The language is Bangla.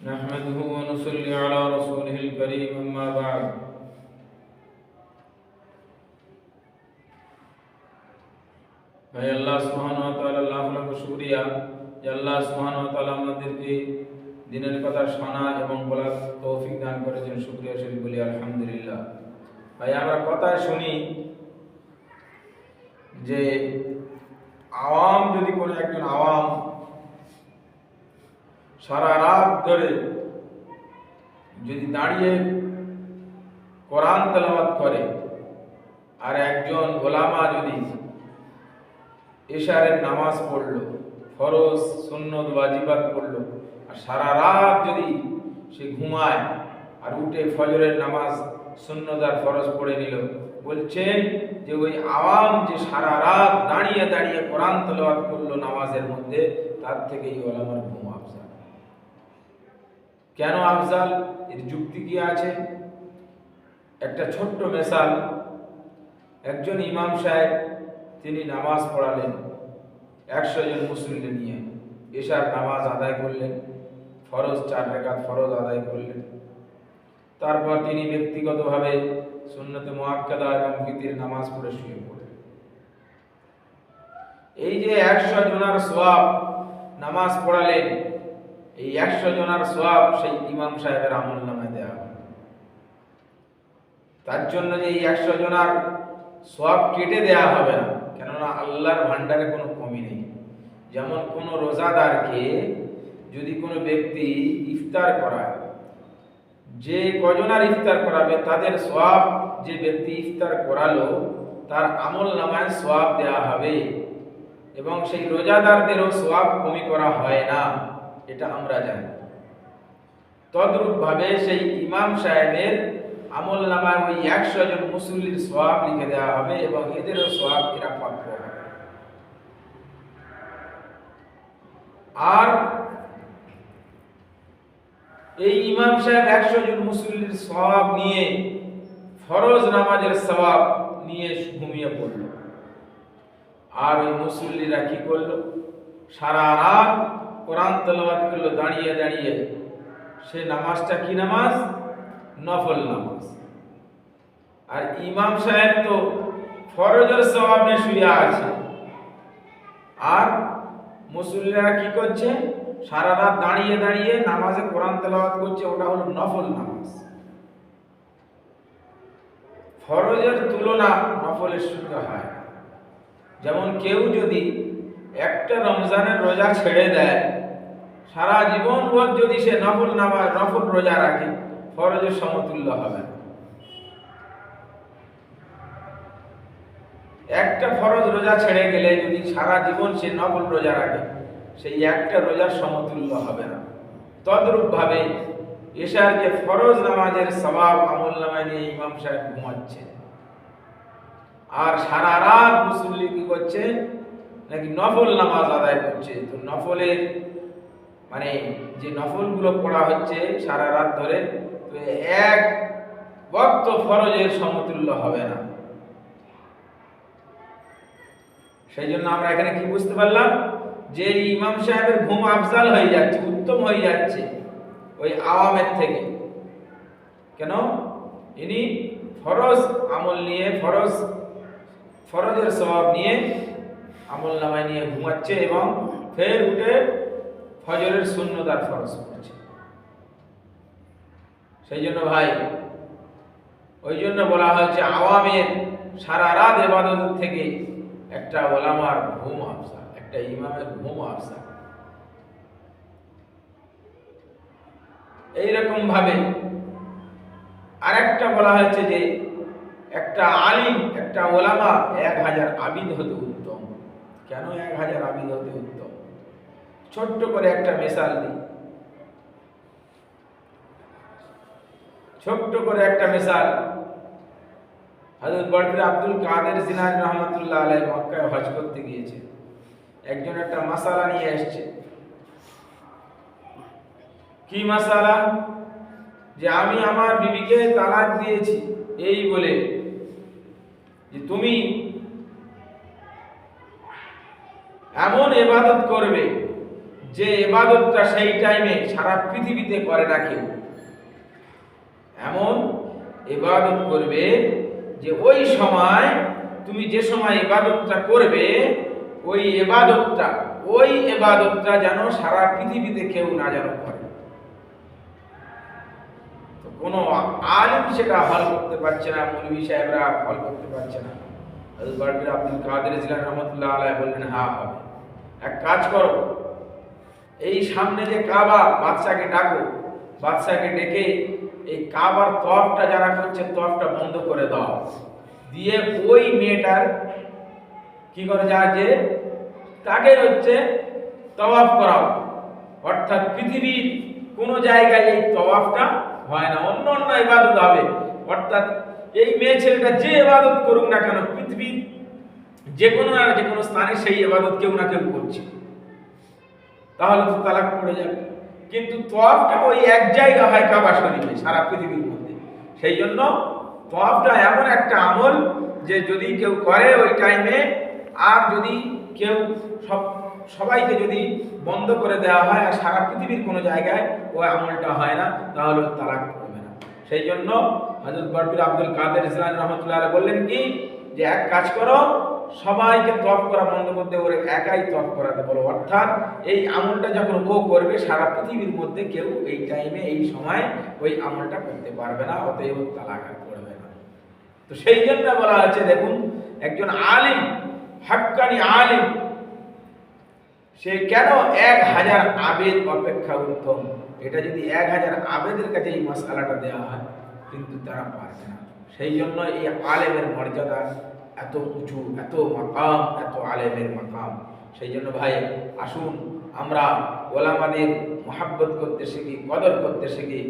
نحمده ونصلي على رسوله الكريم أما بعد ভাই আল্লাহ সুবহান ওয়া তাআলা লাখ লাখ শুকরিয়া যে আল্লাহ সুবহান ওয়া তাআলা আমাদেরকে দিনের কথা শোনা এবং বলার তৌফিক দান করেছেন শুকরিয়া শরীফ বলি আলহামদুলিল্লাহ ভাই আমরা কথা শুনি যে আওয়াম যদি কোনো একজন আওয়াম সারা রাত ধরে যদি দাঁড়িয়ে কোরআন তেলাওয়াত করে, আর একজন ওলামা যদি এশারের নামাজ পড়ল, ফরজ, সুন্নত, ওয়াজিবাত পড়ল, আর সারা রাত যদি সে ঘুমায় আর উঠে ফজরের নামাজ, সুন্নত আর ফরজ পড়ে নিল, বলছেন যে ওই আওয়াম যে সারা রাত দাঁড়িয়ে দাঁড়িয়ে কোরআন তেলাওয়াত করল নামাজের মধ্যে, তার থেকেই ওলামার ঘুম আফজাল কেন আফজাল? এর যুক্তি কি আছে? একটা ছোট্ট মেসাল। একজন ইমাম সাহেব, তিনি নামাজ পড়ালেন একশো জন মুসলিমকে নিয়ে। এশার নামাজ আদায় করলেন, ফরজ চার রেখাত ফরজ আদায় করলেন। তারপর তিনি ব্যক্তিগতভাবে সুন্নতে মোয়াক্কাদা এবং বিতির নামাজ পড়ে শুয়ে পড়লেন। এই যে একশো জনার সোয়াব নামাজ পড়ালেন এই একশো জনার সোয়াব সেই ইমাম সাহেবের আমল নামায় দেওয়া হবে তার জন্য যে এই একশো জনার সব কেটে দেয়া হবে না, কেননা আল্লাহর ভান্ডারে কোনো কমি নেই। যেমন কোনো রোজাদারকে যদি কোনো ব্যক্তি ইফতার করায়, যে কজনার ইফতার করাবে তাদের সব যে ব্যক্তি ইফতার করালো, তার আমল নামায় সওয়াব দেয়া হবে এবং সেই রোজাদারদেরও সওয়াব কমি করা হয় না। এটা আমরা জানি। তদ্রূপভাবে সেই ইমাম সাহেবের আমল নামায় ওই একশো জন মুসল্লির সোয়াব লিখে দেওয়া হবে এবং এদেরও সোয়াব এরা হবে আর এই ইমাম সাহেব একশো জন মুসল্লির সওয়াব নিয়ে ফরজ নামাজের সওয়াব নিয়ে ঘুমিয়ে পড়ল। আর ওই মুসল্লিরা কি করল? সারা রাত কোরআন তেলাওয়াত করল, দাঁড়িয়ে দাঁড়িয়ে। সে নামাজটা কি নামাজ? নফল নামাজ। আর ইমাম সাহেব তো ফরজের সওয়াবে শুয়ে আছে। আর মুসল্লিরা কি করছে? সারা রাত দাঁড়িয়ে দাঁড়িয়ে নামাজে কোরআন তেলাওয়াত করছে, ওটা হলো নফল নামাজ। ফরজের তুলনা নফলের সঙ্গে হয় যেমন কেউ যদি একটা রমজানের রোজা ছেড়ে দেয় সারা জীবন ভর যদি সে নফল নামাজ, নফল রোজা রাখে ফরজের সমতুল্য হবে। একটা ফরজ রোজা ছেড়ে গেলে যদি সারা জীবন সে নফল রোজা রাখে, সেই একটা রোজার সমতুল্য হবে না। তদ্রূপ ভাবে এশার যে ফরজ নামাজের স্বভাব আমল নামায় নিয়ে ইমাম সাহেব ঘুমাচ্ছে। আর সারা রাত মুসল্লি কি করছে? নাকি নফল নামাজ আদায় করছে? তো নফলের মানে যে নফলগুলো পড়া হচ্ছে সারা রাত ধরে, তো এক বক্ত ফরজের সমতুল্য হবে না। সেই জন্য আমরা এখানে কি বুঝতে পারলাম? যে ইমাম সাহেবের ঘুম আফজাল হয়ে যাচ্ছে, উত্তম হয়ে যাচ্ছে ওই আওয়ামের থেকে। কেন? ইনি ফরজ আমল নিয়ে, ফরজ, ফরজের স্বভাব নিয়ে আমল নামায় নিয়ে ঘুমাচ্ছে এবং ফের উঠে ফজরের শূন্যতার ফরজ করছে সেই জন্য ভাই, ওই জন্য বলা হয়েছে আওয়ামের সারা রাত এবাদত থেকে একটা ওলামার ঘুম আফসা, একটা ইমামের ঘুম আফসা। এইরকম ভাবে আরেকটা বলা হয়েছে যে একটা আলিম, একটা ওলামা এক হাজার আবিদ হতে উত্তম। কেন এক হাজার আবিদ হতে উত্তম? ছোট্ট করে একটা মেশাল দিই। ছোট্ট করে একটা মেশাল। হযরত বড়পীর আব্দুল কাদের জিলানী রহমাতুল্লাহ আলাইহি মক্কায় হজ করতে গিয়েছে। একজন একটা মাসালা নিয়ে এসেছে। কি মাসালা? যে আমি আমার বিবিকে তালাক দিয়েছি, এই বলে। যে তুমি এমন ইবাদত করবে যে এবাদতটা সেই টাইমে সারা পৃথিবীতে করে না কেউ। এমন এবাদত করবে যে ওই সময় তুমি যে সময় এবাদতটা করবে, ওই এবাদতটা ওই এবাদতটা যেন সারা পৃথিবীতে কেউ না যেন করে। কোনো আলিম সেটা হল করতে পারছে না, মৌলভী সাহেবরা হল করতে পারছে না। আব্দুল কাদের জিলানী রহমতুল্লাহ আলাইহি বললেন হ্যাঁ হবে। এক কাজ করো এই সামনে যে কাবা, বাদশাকে ডাকো। বাদশাকে ডেকে এই কাবার তফটা যারা করছে তফটা বন্ধ করে দাও। দিয়ে ওই মেয়েটার কি করে যা যে তাকে হচ্ছে তওয়াফ করাও। অর্থাৎ পৃথিবীর কোনো জায়গায় এই তওয়াফটা হয় না, অন্য অন্য ইবাদত হবে। অর্থাৎ এই মেয়ে ছেলেটা যে ইবাদত করুক না কেন, পৃথিবীর যে কোনো না যে কোনো স্থানে সেই ইবাদত কেউ না কেউ করছে। তাহলে তো তালাক পড়ে যাবে। কিন্তু তফটা ওই এক জায়গা হয় কাবা শরীফে, সারা পৃথিবীর মধ্যে। সেই জন্য তফটা এমন একটা আমল যে যদি কেউ করে ওই টাইমে আর যদি কেউ সব, সবাইকে যদি বন্ধ করে দেওয়া হয় আর সারা পৃথিবীর কোনো জায়গায় ওই আমলটা হয় না, তাহলে তালাক পড়বে না। সেই জন্য হজরত বরবির আব্দুল কাদের ইসলাম রহমতুল্লাহ বললেন কি যে এক কাজ করো, সবাইকে তফ করা বন্ধ করতে ওরে একাই তফ করাতে বলো। অর্থাৎ এই আমলটা যখন ও করবে, সারা পৃথিবীর মধ্যে কেউ এই টাইমে এই সময় ওই আমলটা করতে পারবে না, অতএব তালাক আর করবে না। তো সেই জন্য বলা হচ্ছে দেখুন, একজন আলিম হাক্কানি আলিম, সে কেন এক হাজার আবেদ অপেক্ষা উত্তম? এটা যদি এক হাজার আবেদের কাছে এই মশালাটা দেওয়া হয় কিন্তু তারা পারবে না। সেই জন্য এই আলেমের মর্যাদা এত উঁচু, এত মাকাম, এত আলেমের মাকাম। সেই জন্য ভাই, আসুন আমরা ওলামাদের মহাব্বত করতে শিখি, কদর করতে শিখি।